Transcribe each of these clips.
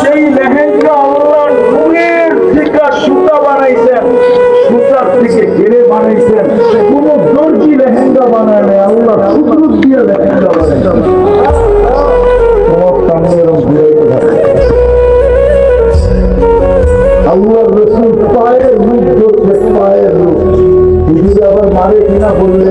সেই লেহেঙ্গা আল্লাহ নুনের থেকে সুতা বানাইছেন। সুতার থেকে ঘিরে বানাইছেন। কোন দর্জি লেহেঙ্গা বানায় নাই। আল্লাহ সুতরুর দিয়ে লেহেঙ্গা বানাইছেন। তোমার সামনে এরকম ঘুরাইতে আল্লাহ রসুল পায়ের রূপ ধরছে, পায়ের রূপ। আবার মারে কিনা বললে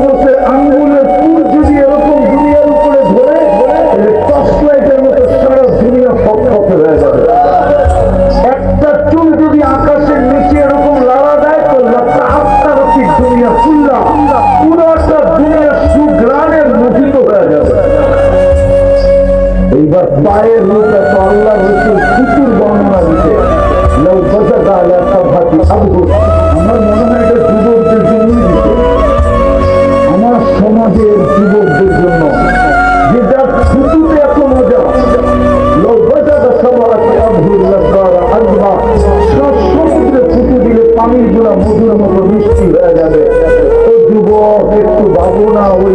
পায়ের রূপে তো আল্লাহ রসুল কুকুর বর্ণনা দিতে আমার মনে হয় এটা যুবকদের জন্যই দিতে। আমার সমাজের যুবকদের জন্য। যে যার ফুটুতে এত মজা সমুদ্রে ফুটু দিলে পানিরগুলা মধুর মতো মিষ্টি হয়ে যাবে। ও যুবক, একটু ভাবো না, ওই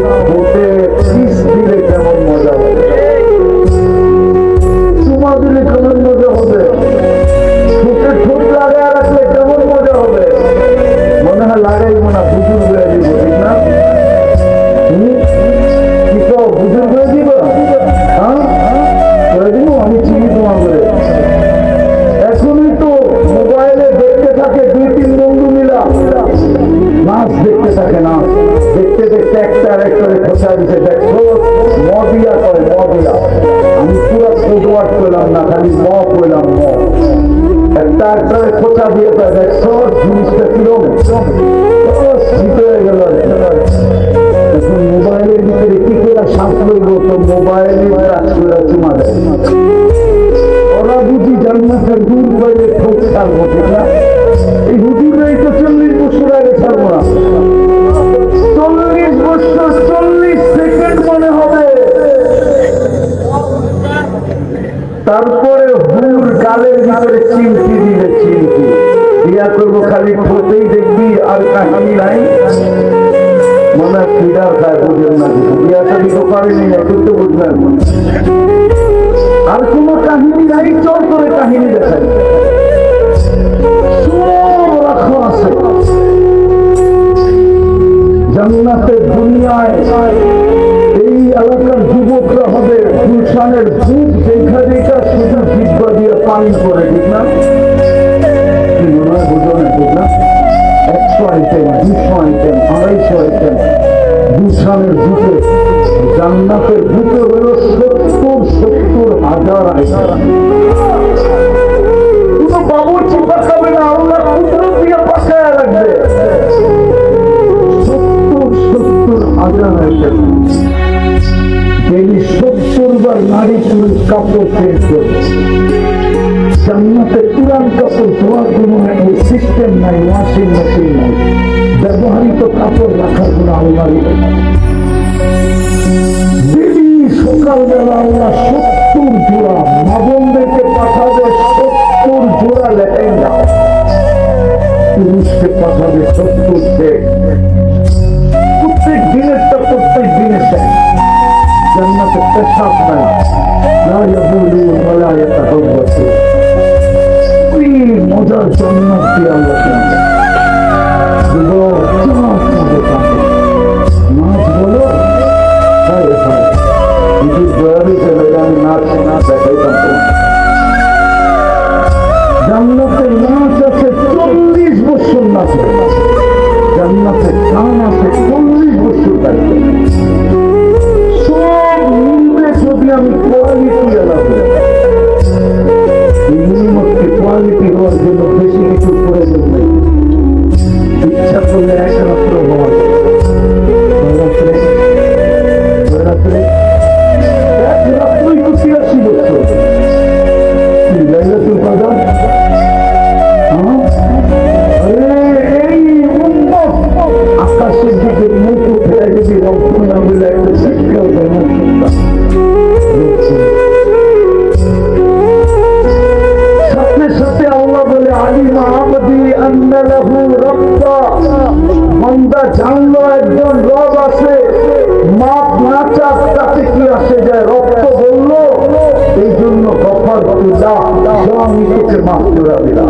দেখছ জিনিসটা কিরম মোবাইলের ভিতরে কি করে লইব তো? মোবাইলে কাজ করে চুমা ওরা বুঝি জান্নাতের দূর বাইরে ঠোক ছাড়বো, ঠিক না? এই হুজুরাই তো চল্লিশ বছর আগে ছাড়বো না। চল্লিশ বছর, চল্লিশ সেকেন্ড মনে হবে। তারপরে হুর গালের ভিতরে চিমটি দিলে চিমটি। বিয়া করব খালি ঠোঁটেই দেখবি আর কাহিনী নাই। মনে ফিডার খায় বুঝেন না বিয়া শাদি তো পারেনি এখন তো বুঝবেন আর কোন কাহিনী নাই, চল করে কাহিনী দেখাই। সত্তর হাজার আইটেম কোনো বাবুর্চি পাকাবে না আল্লাহ কুদরত দিয়ে পাকায় রাখবে। সত্তর সত্তর সিস্টেম হায় হায় নিজের দয়ালু ছেলে আমি নাচ না দেখাইতাম তোমাকে। জান্নাতের নাচ আছে চল্লিশ বছর নাচে লাহু রব্বা বান্দা জানলো একজন রব আছে। মাপ না চাপ তাতে কি আসে যায় রক্ত বলল? এই জন্য গফার তুল্লাহ আমি তোকে মাফ করে দিলাম।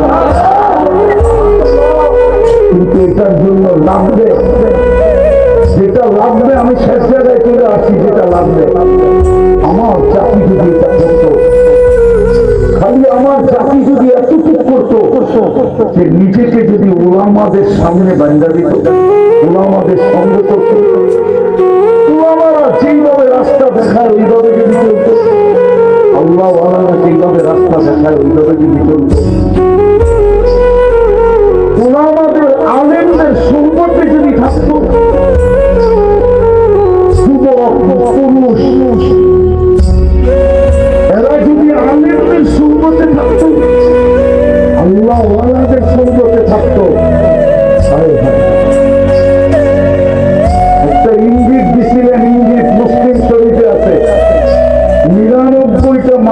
কিন্তু এটার জন্য লাগবে, যেটা লাগবে আমি শেষ জায়গায় চলে আসি, যেটা লাগবে। আমার জাতি যদি এটা করতো, খালি আমার জাতি যদি এতটুকু করতো যে ওলামাদের সামনে বান্ধা দিত আমাদের সঙ্গে করত আমার যেইভাবে রাস্তা দেখায় ওইভাবে যদি আল্লাহ ওয়ালারা যেইভাবে রাস্তা দেখায় ওইভাবে যদি চলতো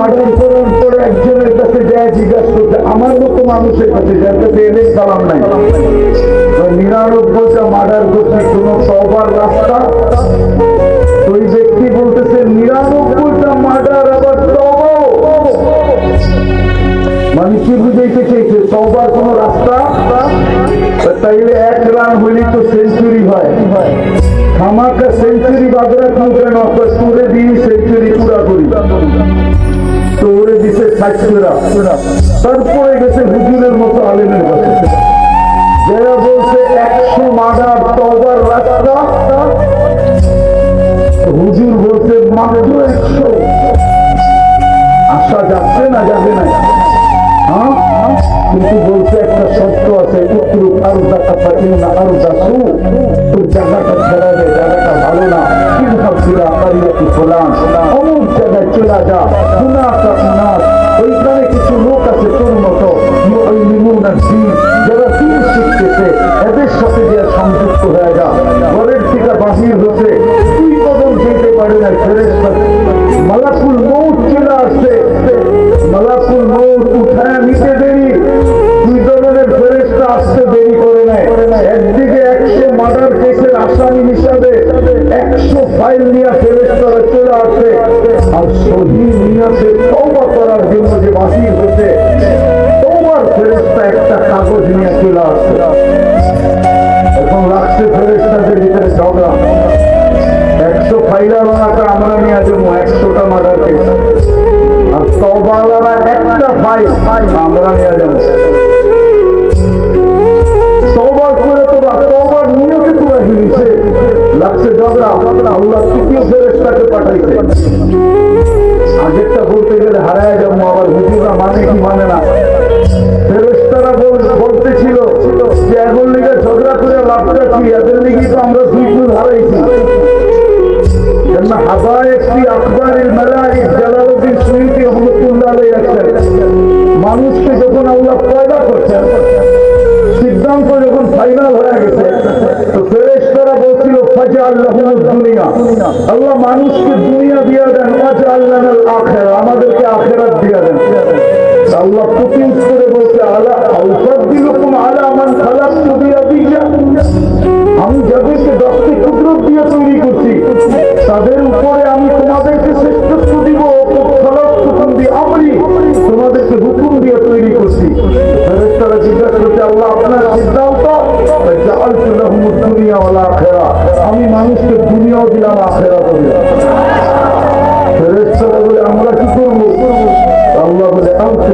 মার্ডার করার পরে একজনের কাছে যায়, জিজ্ঞাসা করতে আমার মতো মানুষের কাছে যার কাছে এলেন সালাম নাই? নিরানব্বইটা মার্ডার করছে, কোন সবার রাস্তা? ওই ব্যক্তি বলতেছে, নিরানব্বইটা মার্ডার আবার মানে কি বুঝাইতে চেয়েছে সবার কোন রাস্তা? তাইলে এক রান হইলে তো সেঞ্চুরি হয়। খামাকা সেঞ্চুরি বাদ রাখুন কেন তোরে দিয়ে সেঞ্চুরি পুরা করি। তারপরে গেছে হুজুরের মতো আলেমের কাছে। যারা বলছে একশো মাদার তবার রাস্তা, হুজুর বলছে, মাত্র একশো। আসা যাচ্ছে না, যাবে না। কিন্তু বলছে একটা শর্ত আছে উত্তর আরও দেখা পাচ্ছি না আরও দাসু তোর জায়গাটা দে জায়গাটা ভালো না। কিন্তু ভাবছিলাম বাড়িয়াটি ফোলান? অমুক জায়গায় চলে যা। কা উনাস ওইখানে কিছু লোক আছে তোর মতো। ইউআইলিমুনা দ্বীন যারা দিন শিখতেছে, এদের সাথে যে নিয়াতে তৌবা করার জন্য যে বাহির হতে তোমার ফেরেস্তা একটা কাগজ নিয়ে চলে আসছে। এখন লাগছে ফেরেস্তাদের ভিতরে ঝগড়া। একশো ফাইলা বানাটা আমরা নিয়ে যাব, একশোটা মার্ডার কেস। আর তবালারা একটা ফাইল আমরা নিয়ে যাব। তবার করে তো বা তবার নিয়তে তোরা হিলিছে। লাগছে ঝগড়া আল্লাহ তৃতীয় ফেরেস্তাকে পাঠাইছে। হারায় যাব আবার হুজুরা মানে কি মানে না? তা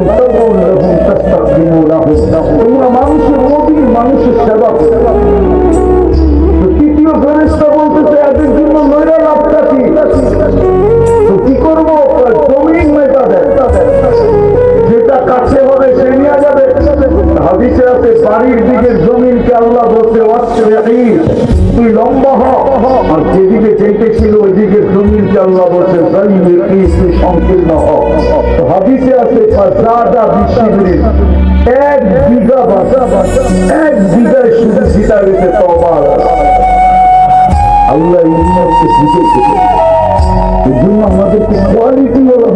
তাবউন লাহুম তাস্তাকদিমু লাহুম তোমরা মানুষের অধীন মানুষের সেবা তৃতীয় ফেরেশতা বলতেছে এদের জন্য নৈরা লাভটা কি তো বাড়ির দিকে আল্লাহ বলছে লম্বা আর যেদিকে যেতে ছিল ওইদিকে জমিনকে আল্লাহ বলছে সংকীর্ণ হাদিসে আছে এক বিঘা ভাষা এক বিঘায় শুধু সীতা রয়েছে তবার আল্লাহ। ইউনিয়নকে শিখেছে এই জন্য আমাদেরকে কোয়ালিটি হলো